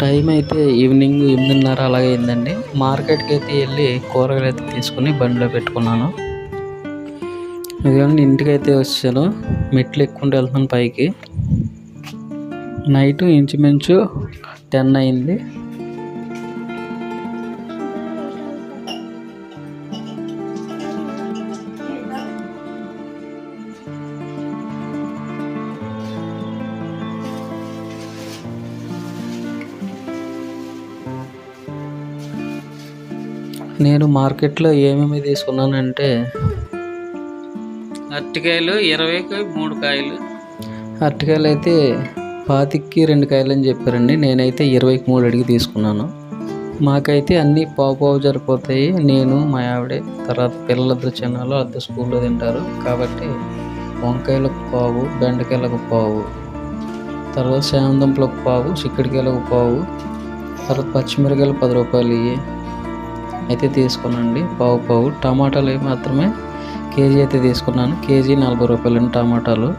Time అయితే evening ఎనిమిదిన్నర అలాగే అయిందండి. మార్కెట్కి అయితే వెళ్ళి కూరగాయలు అయితే తీసుకుని బండిలో పెట్టుకున్నాను. ఇదిగోండి ఇంటికి అయితే వచ్చాను. మెట్లు ఎక్కుంటూ వెళ్తున్నాను పైకి. నైట్ ఇంచుమించు టెన్ అయింది. నేను మార్కెట్లో ఏమేమి తీసుకున్నానంటే అరటికాయలు ఇరవైకి మూడు కాయలు. అరటికాయలు అయితే పాతికి రెండు కాయలు అని చెప్పారండి. నేనైతే ఇరవైకి మూడు అడిగి తీసుకున్నాను. మాకైతే అన్నీ పావు పావు సరిపోతాయి. నేను మా ఆవిడే తర్వాత పిల్లలిద్దరు చిన్నలు అద్దరు స్కూల్లో తింటారు. కాబట్టి వంకాయలకు పావు బెండకాయలకు పావు తర్వాత శామంతంపులకు పావు చిక్కడికాయలకు పావు తర్వాత పచ్చిమిరకాయలు పది రూపాయలు ఇవి అయితే తీసుకున్నాండి పావు పావు. టమాటాలు మాత్రమే? కేజీ అయితే తీసుకున్నాను. కేజీ నలభై రూపాయలండి టమాటాలు.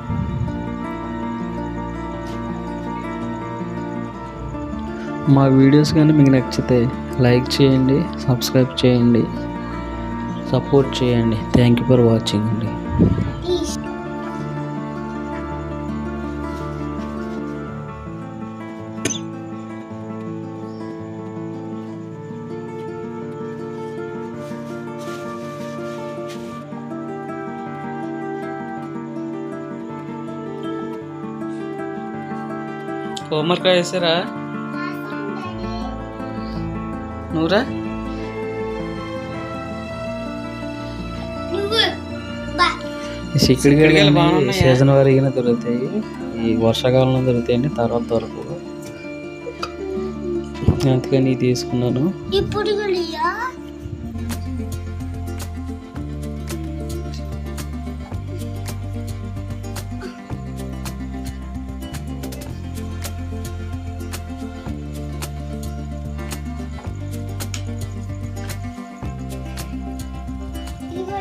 మా వీడియోస్ కానీ మీకు నచ్చితే లైక్ చేయండి సబ్స్క్రైబ్ చేయండి సపోర్ట్ చేయండి. థ్యాంక్ యూ ఫర్ వాచింగ్ అండి. హోంవర్క్ వేసారా? నువ్వురా బాగున్నాయా? సీజన్ వరకునే దొరుకుతాయి. ఈ వర్షాకాలంలో దొరుకుతాయండి తర్వాత దొరకవు. అందుకని తీసుకున్నాను ఇప్పుడు కూడా ఇదిగో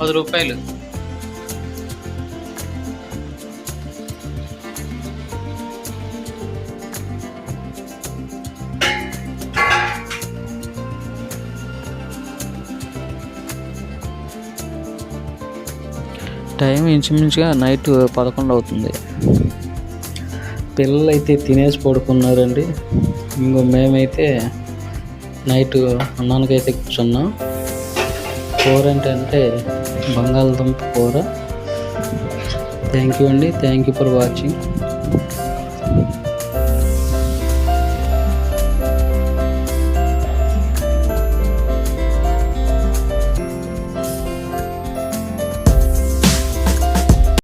పది రూపాయలు. టైం ఇంచుమించుగా నైట్ పదకొండు అవుతుంది. పిల్లలు అయితే తినేసి పడుకున్నారండి. ఇంకో మేమైతే నైట్ అన్నానికైతే కూర్చున్నాం. కూర ఏంటంటే బంగాళదుంప కూర. థ్యాంక్ యూ అండి. Thank you for watching